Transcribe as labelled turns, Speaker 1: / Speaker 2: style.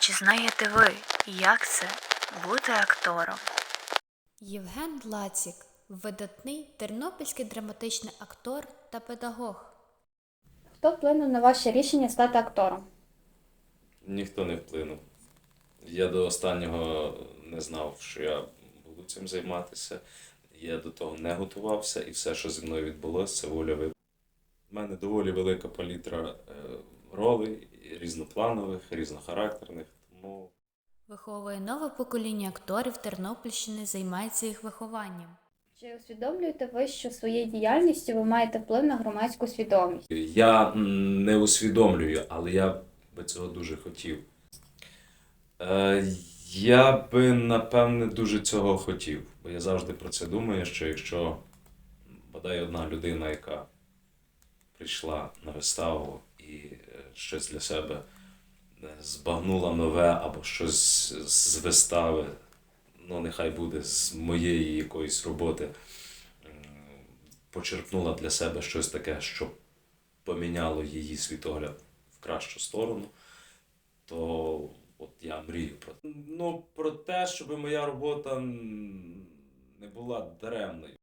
Speaker 1: чи знаєте ви, як це бути актором?
Speaker 2: Євген Длацік видатний тернопільський драматичний актор та педагог.
Speaker 3: Хто вплинув на ваше рішення стати актором?
Speaker 4: Ніхто не вплинув. Я до останнього не знав, що я буду цим займатися. Я до того не готувався, і все, що зі мною відбулося, це воля вибору. У мене доволі велика палітра е, ролей, різнопланових, різнохарактерних. Тому
Speaker 2: Виховує нове покоління акторів Тернопільщини, займається їх вихованням.
Speaker 3: Чи усвідомлюєте ви, що своєю діяльністю ви маєте вплив на громадську свідомість?
Speaker 4: я не усвідомлюю, але я би цього дуже хотів. Е, я би, напевне, дуже цього хотів, бо я завжди про це думаю, що якщо бодай одна людина, яка прийшла на виставу і е, щось для себе е, збагнула нове або щось з вистави, ну нехай буде з моєї якоїсь роботи, почерпнула для себе щось таке, що поміняло її світогляд в кращу сторону, то от я мрію про ну, про те, щоб моя робота не була даремною.